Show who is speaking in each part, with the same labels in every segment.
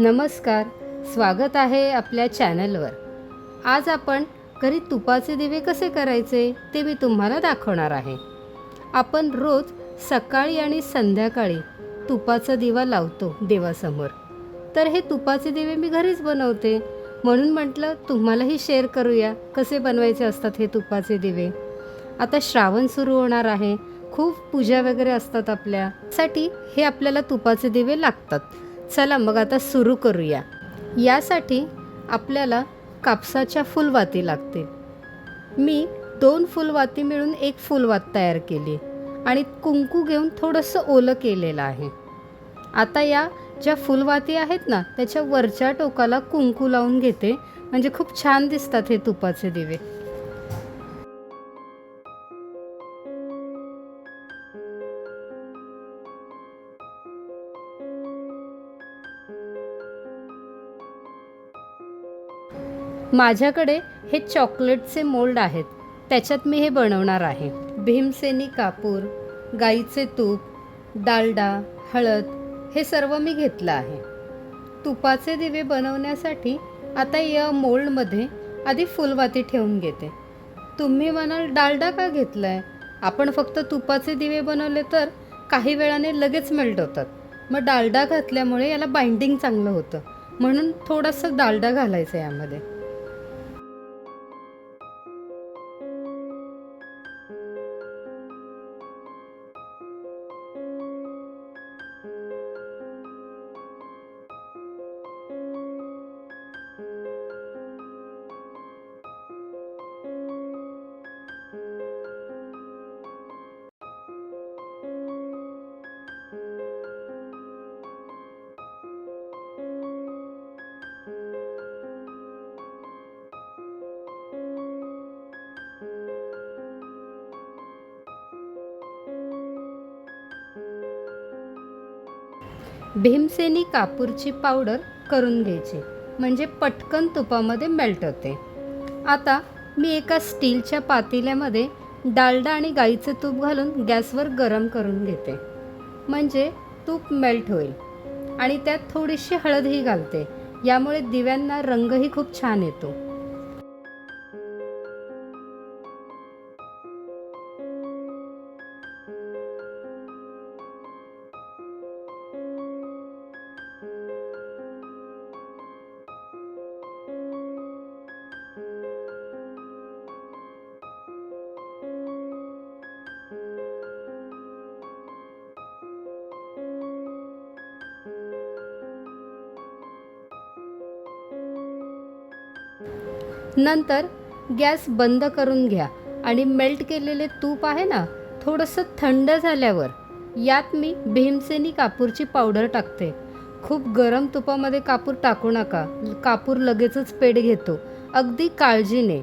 Speaker 1: नमस्कार स्वागत आहे आपल्या चॅनलवर. आज आपण घरी तुपाचे दिवे कसे करायचे ते मी तुम्हाला दाखवणार आहे. आपण रोज सकाळी आणि संध्याकाळी तुपाचा दिवा लावतो देवासमोर. तर हे तुपाचे दिवे मी घरीच बनवते. म्हणून म्हटलं तुम्हालाही शेअर करूया कसे बनवायचे असतात हे तुपाचे दिवे. आता श्रावण सुरू होणार आहे. खूप पूजा वगैरे असतात आपल्यासाठी हे आपल्याला तुपाचे दिवे लागतात. चला मग आता सुरू करूया. यासाठी आपल्याला कापसाच्या फुलवाती लागतील. मी दोन फुलवाती मिळून एक फुलवात तयार केली आणि कुंकू घेऊन थोडंसं ओलं केलेलं आहे. आता या ज्या फुलवाती आहेत ना त्याच्या वरच्या टोकाला कुंकू लावून घेते. म्हणजे खूप छान दिसतात हे तुपाचे दिवे. माझ्याकडे हे चॉकलेटचे मोल्ड आहेत. त्याच्यात मी हे बनवणार आहे. भीमसेनी कापूर गाईचे तूप डालडा हळद हे सर्व मी घेतलं आहे. तुपाचे दिवे बनवण्यासाठी आता या मोल्डमध्ये आधी फुलवाती ठेवून घेते. तुम्ही म्हणाल डालडा का घेतला आहे आपण फक्त तुपाचे दिवे बनवले तर काही वेळाने लगेच मेल्ट होतात. मग डालडा घातल्यामुळे याला बाइंडिंग चांगलं होतं. म्हणून थोडंसं डालडा घालायचं यामध्ये. भीमसेनी कापूरची पावडर करून घ्यायची. म्हणजे पटकन तुपामध्ये मेल्ट होते. आता मी एका स्टीलच्या पातेल्यामध्ये डालडा आणि गाईचं तूप घालून गॅसवर गरम करून घेते. म्हणजे तूप मेल्ट होईल. आणि त्यात थोडीशी हळदही घालते. यामुळे दिव्यांना रंगही खूप छान येतो. नंतर गॅस बंद करून घ्या आणि मेल्ट केलेले तूप आहे ना थोडंसं थंड झाल्यावर यात मी भीमसेनी कापूरची पावडर टाकते. खूप गरम तुपामध्ये कापूर टाकू नका कापूर लगेचच पेड घेतो. अगदी काळजीने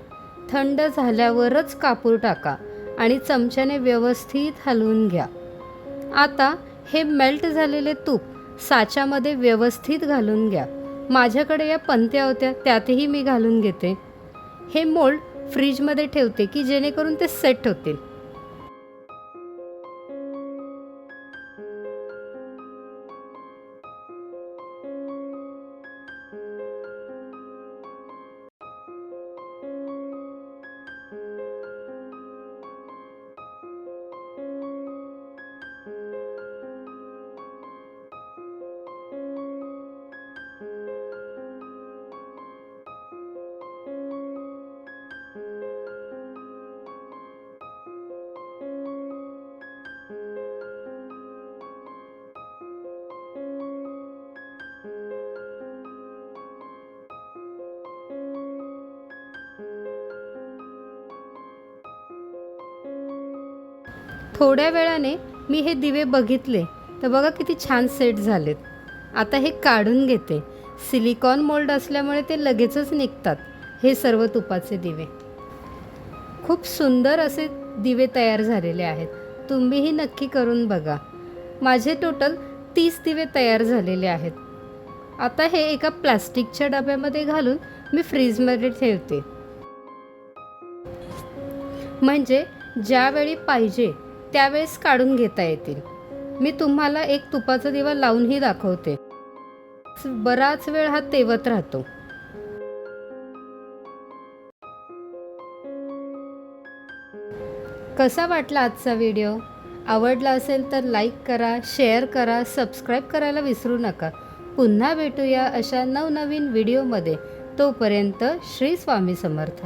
Speaker 1: थंड झाल्यावरच कापूर टाका आणि चमच्याने व्यवस्थित हलवून घ्या. आता हे मेल्ट झालेले तूप साच्यामध्ये व्यवस्थित घालून घ्या. माझ्याकडे या पंत्या होत्या त्यातही मी घालून घेते. हे मोल्ड फ्रीजमध्ये ठेवते की जेणेकरून ते सेट होतील. थोड्या वेळाने मी हे दिवे बघितले. तर बघा किती छान सेट झालेत. आता हे काढून घेते. सिलिकॉन मोल्ड असल्यामुळे ते लगेचच निघतात. हे सर्व तुपाचे दिवे. खूप सुंदर असे दिवे तयार झालेले आहेत. तुम्हीही नक्की करून बघा. माझे टोटल तीस दिवे तयार झालेले आहेत. आता हे एका प्लास्टिकच्या डब्यामध्ये घालून मी फ्रीजमध्ये ठेवते. म्हणजे ज्यावेळी पाहिजे त्यावेळेस काढून घेता येतील. मी तुम्हाला एक तुपाचा दिवा लावूनही दाखवते. बराच वेळ हा तेवत राहतो. कसा वाटला आजचा व्हिडिओ? आवडला असेल तर लाईक करा शेअर करा सबस्क्राईब करायला विसरू नका. पुन्हा भेटूया अशा नवनवीन व्हिडिओमध्ये. तोपर्यंत श्री स्वामी समर्थ.